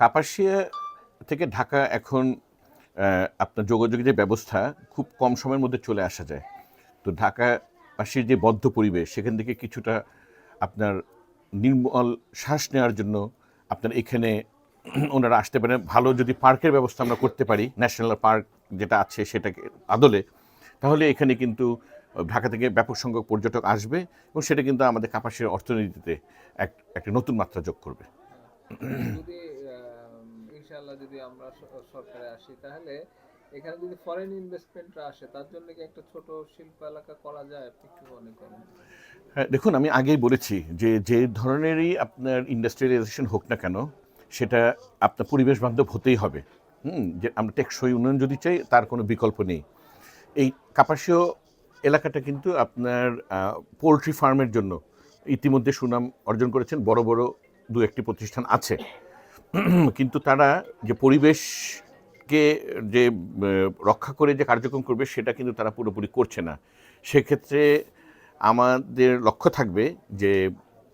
কাপাসিয়া থেকে ঢাকা এখন আপনার যোগাযোগের যে ব্যবস্থা খুব কম সময়ের মধ্যে চলে আসা যায়। তো ঢাকাবাসীর যে বদ্ধ পরিবেশ, সেখান থেকে কিছুটা আপনার নির্মল শ্বাস নেওয়ার জন্য আপনার এখানে ওনারা আসতে পারেন। ভালো যদি পার্কের ব্যবস্থা আমরা করতে পারি, ন্যাশনাল পার্ক যেটা আছে সেটাকে আদলে, তাহলে এখানে কিন্তু ঢাকা থেকে ব্যাপক সংখ্যক পর্যটক আসবে এবং সেটা কিন্তু আমাদের কাপাসের অর্থনীতিতে এক, একটা নতুন মাত্রা যোগ করবে। যদি ইনশাআল্লাহ যদি আমরা সরকারে আসি, তাহলে এখানে যদি ফরেন ইনভেস্টমেন্টরা আসে, তার জন্য কি একটা ছোট শিল্প এলাকা করা যায়? কি মনে করেন? হ্যাঁ দেখুন, আমি আগেই বলেছি যে যে ধরনেরই আপনার ইন্ডাস্ট্রিয়ালাইজেশন হোক না কেন, সেটা আপনার পরিবেশ বান্ধব হতেই হবে। হুম, যে আমরা টেকসই উন্নয়ন যদি চাই, তার কোনো বিকল্প নেই। এই কাপাসীয় এলাকাটা কিন্তু আপনার পোলট্রি ফার্মের জন্য ইতিমধ্যে সুনাম অর্জন করেছেন বড় বড় দু একটি প্রতিষ্ঠান আছে। কিন্তু তারা যে পরিবেশকে যে রক্ষা করে যে কার্যক্রম করবে সেটা কিন্তু তারা পুরোপুরি করছে না। সেক্ষেত্রে আমাদের লক্ষ্য থাকবে যে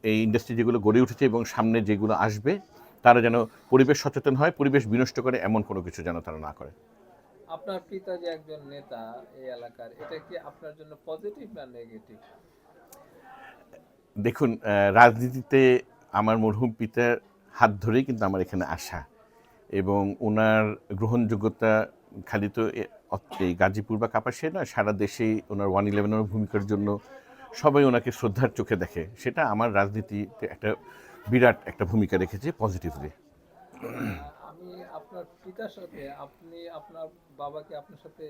এই ইন্ডাস্ট্রি যেগুলো গড়ে উঠেছে এবং সামনে যেগুলো আসবে তারা যেন পরিবেশ সচেতন হয় পরিবেশ বিনষ্ট করে এমন কোনো কিছু যেন তারা না করে। আপনার পিতা যে একজন নেতা এই এলাকার এটা কি আপনার জন্য পজিটিভ না নেগেটিভ দেখুন রাজনীতিতে আমার মরহুম পিতার হাত ধরেই কিন্তু আমার এখানে আসা এবং ওনার গ্রহণযোগ্যতা খালি তো এই গাজীপুর বা কাপাসিয়া নয়, সারা দেশেই ওনার ওয়ান ইলেভেনের ভূমিকার জন্য সবাই ওনাকে শ্রদ্ধার চোখে দেখে। সেটা আমার রাজনীতিতে একটা বিরাট একটা ভূমিকা রেখেছে পজিটিভলি আপনার পিতার সাথে আপনি আপনার বাবাকে আপনার সাথে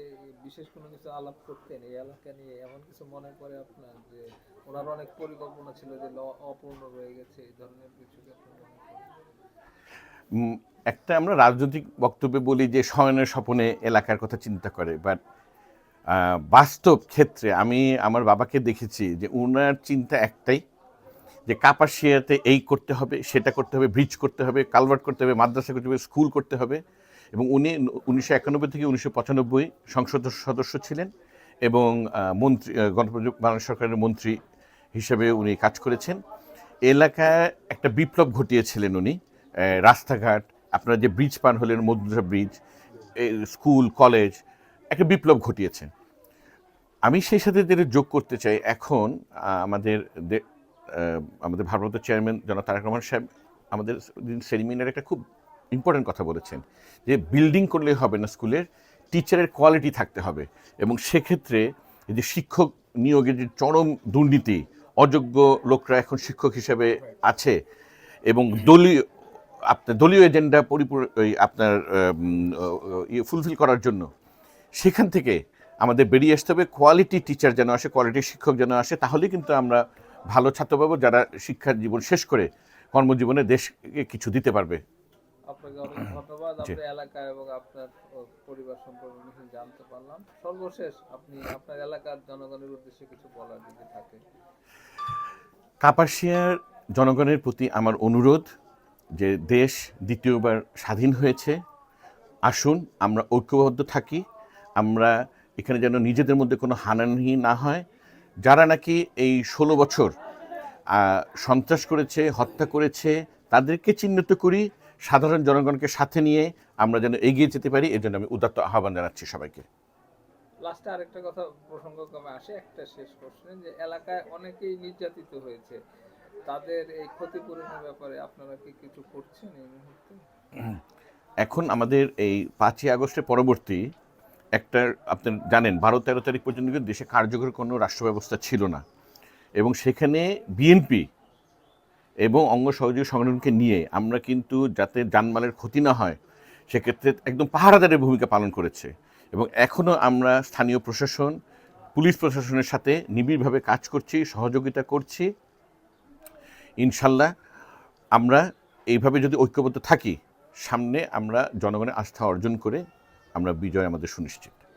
বিশেষ কোনো কিছু আলাপ করতেন? এই এলাকা নিয়ে এমন কিছু মনে করে আপনার যে ওনার অনেক পরিকল্পনা ছিল যে অপূর্ণ রয়ে গেছে, এই ধরনের কিছু একটা আমরা রাজনৈতিক বক্তব্যে বলি যে শয়নের স্বপনে এলাকার কথা চিন্তা করে বাট বাস্তব ক্ষেত্রে আমি আমার বাবাকে দেখেছি যে ওনার চিন্তা একটাই যে কাপাসিয়াতে এই করতে হবে, সেটা করতে হবে ব্রিজ করতে হবে কালভার্ট করতে হবে, মাদ্রাসা করতে হবে স্কুল করতে হবে। এবং উনি উনিশশো একানব্বই থেকে উনিশশো পঁচানব্বই সংসদ সদস্য ছিলেন এবং মন্ত্রী গণপ্রজাতন্ত্রী বাংলাদেশ সরকারের মন্ত্রী হিসেবে উনি কাজ করেছেন। এলাকায় একটা বিপ্লব ঘটিয়েছিলেন উনি রাস্তাঘাট, আপনারা যে ব্রিজ পার হলেন মধুরা ব্রিজ স্কুল কলেজ একটা বিপ্লব ঘটিয়েছেন আমি সেই সাথে যোগ করতে চাই, এখন আমাদের আমাদের ভারপ্রাপ্ত চেয়ারম্যান জনাব তারেক রহমান সাহেব আমাদের সেরিমিনার একটা খুব ইম্পর্টেন্ট কথা বলেছেন যে বিল্ডিং করলে হবে না স্কুলের টিচারের কোয়ালিটি থাকতে হবে এবং সেক্ষেত্রে যে শিক্ষক নিয়োগের যে চরম দুর্নীতি, অযোগ্য লোকরা এখন শিক্ষক হিসেবে আছে এবং দলীয়, আপনার দলীয় এজেন্ডা পরিপূর আপনার ফুলফিল করার জন্য সেখান থেকে আমাদের বেরিয়ে আসতে হবে। কোয়ালিটি টিচার যেন আসে কোয়ালিটি শিক্ষক যেন আসে, তাহলে কিন্তু আমরা ভালো ছাত্র পাবো যারা শিক্ষার জীবন শেষ করে কর্মজীবনে দেশকে কিছু দিতে পারবে। আপনাকে অনেক ধন্যবাদ। আপনার এলাকা এবং আপনার পরিবার সম্পর্কে কিছু জানতে পারলাম। সর্বশেষ আপনি আপনার এলাকার জনগণের উদ্দেশ্যে কিছু বলার যদি থাকে। কাপাসিয়ার জনগণের প্রতি আমার অনুরোধ যে দেশ দ্বিতীয়বার স্বাধীন হয়েছে। আসুন আমরা ঐক্যবদ্ধ থাকি। আমরা এখানে যেন নিজেদের মধ্যে কোনো হানানি না হয়। যারা নাকি এই ষোলো বছর সন্ত্রাস করেছে হত্যা করেছে তাদেরকে চিহ্নিত করি সাধারণ জনগণকে সাথে নিয়ে আমরা যেন এগিয়ে যেতে পারি এজন্য আমি উদাত্ত আহ্বান জানাচ্ছি সবাইকে। লাস্টে আরেকটা কথা প্রসঙ্গক্রমে আসে একটা শেষ প্রশ্ন যে এলাকায় অনেকেই নির্যাতিত হয়েছে। তাদের এই ক্ষতিপূরণের ব্যাপারে আপনারা কি কিছু করছেন এই মুহূর্তে? এখন আমাদের এই পাঁচই আগস্টের পরবর্তী একটা আপনি জানেন, বারো তেরো তারিখ পর্যন্ত কিন্তু দেশে কার্যকর কোনো রাষ্ট্র ব্যবস্থা ছিল না। এবং সেখানে বিএনপি এবং অঙ্গ সহযোগী সংগঠনকে নিয়ে আমরা কিন্তু যাতে জানমালের ক্ষতি না হয়, সেক্ষেত্রে একদম পাহারাদারের ভূমিকা পালন করেছে। এবং এখনও আমরা স্থানীয় প্রশাসন, পুলিশ প্রশাসনের সাথে নিবিড়ভাবে কাজ করছি, সহযোগিতা করছি। ইনশাল্লাহ আমরা এইভাবে যদি ঐক্যবদ্ধ থাকি, সামনে আমরা জনগণের আস্থা অর্জন করে আমরা বিজয় আমাদের সুনিশ্চিত।